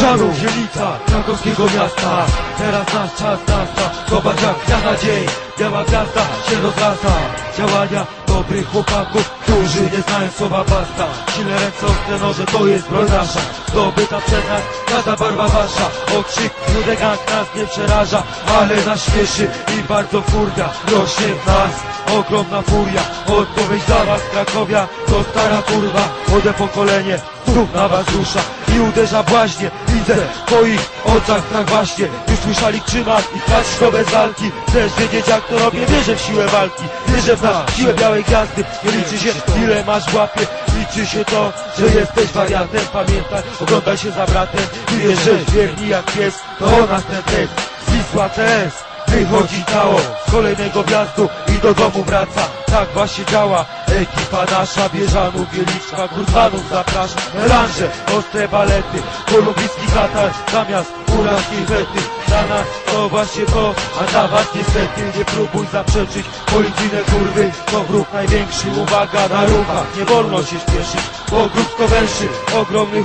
Żarów, Zielica, krakowskiego miasta. Teraz nasz czas nasta Zobacz jak na dzień Biała gwiazda się rozrasta Działania dobrych chłopaków Którzy nie znają słowa basta Silne ręce ostre noże to jest broń nasza. Zdobyta przez nas każda barwa wasza. Okrzyk gang nas nie przeraża Ale nas śmieszy i bardzo furga Rośnie w nas. Ogromna furia Odpowiedź dla was Krakowia. To stara kurwa Młode pokolenie znów na was rusza I uderza błaźnie Widzę w twoich oczach tak właśnie. Już słyszeli trzymasz i trwać to bez walki. Chcesz wiedzieć jak to robię? Wierzę w siłę walki. Wierzę w nas. Siłę białej gwiazdy. Nie liczy się ile masz w łapie. Liczy się to, że jesteś wariatem. Pamiętaj, oglądaj się za bratem. I wiesz, że wierni jak pies. To o nas ten tekst Wisła TS Wychodzi cało z kolejnego wjazdu i do domu wraca. Tak właśnie działa ekipa nasza Bieżanów, Wieliczka, Kurwanów zaprasza Melanże, ostre balety Kolumbijski katar zamiast uraskiej fety Dla nas to właśnie to, a dla was niestety Nie próbuj zaprzeczyć. Policyjne kurwy To wróg największy, uwaga na ruchach Nie wolno się śpieszyć, bo grubsko węszy. Ogromny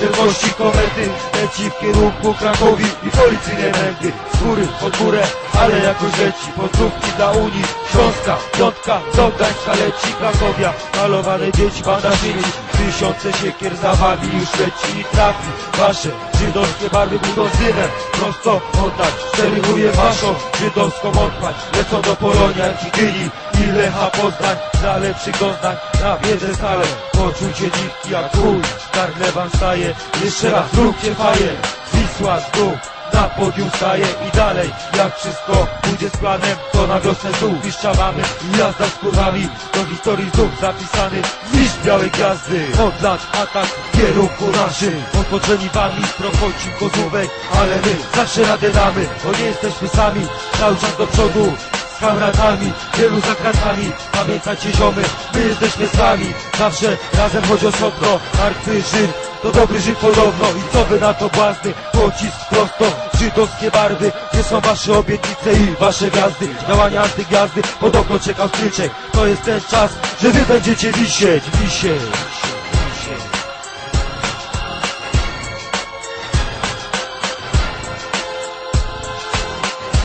wielkości komety Leci w kierunku Krakowi i policyjne mędy Z góry, pod górę, ale jakoś leci Pozdrówki dla Unii, Śląska, Piątka Do Gdańska leci Krakowia. Malowane dzieci, bandażyni Tysiące siekier za wami już leci i trafi Wasze żydowskie barwy synem Prosto oddać, steryluje waszą żydowską odpać Lecą do Polonia, Kigyni i Lecha Poznań Dla lepszych doznań, na wiedzę stale Poczucie nitki jak chuj, gardle wam staje. Jeszcze raz zróbcie faję, Wisła znów na podium staje i dalej. Jak wszystko pójdzie z planem To na wiosnę znów wiszczawamy. I jazda z kurwami Do historii znów zapisany Niż białej gwiazdy. Od lat atak w kierunku naszym. Odpoczeni wami prochodzi kozówek Ale my zawsze radę damy Bo nie jesteśmy sami. Cały czas do przodu kamratami, wielu za kratami Pamiętajcie ziomy, my jesteśmy z wami. Zawsze razem choć osobno Martwy Żyd, to dobry Żyd podobno. I co wy na to błazny, pocisk prosto Żydowskie barwy, gdzie są wasze obietnice i wasze gwiazdy? Działania antygwiazdy, pod okno czekał stryczek To jest ten czas, że wy będziecie wisieć, wisieć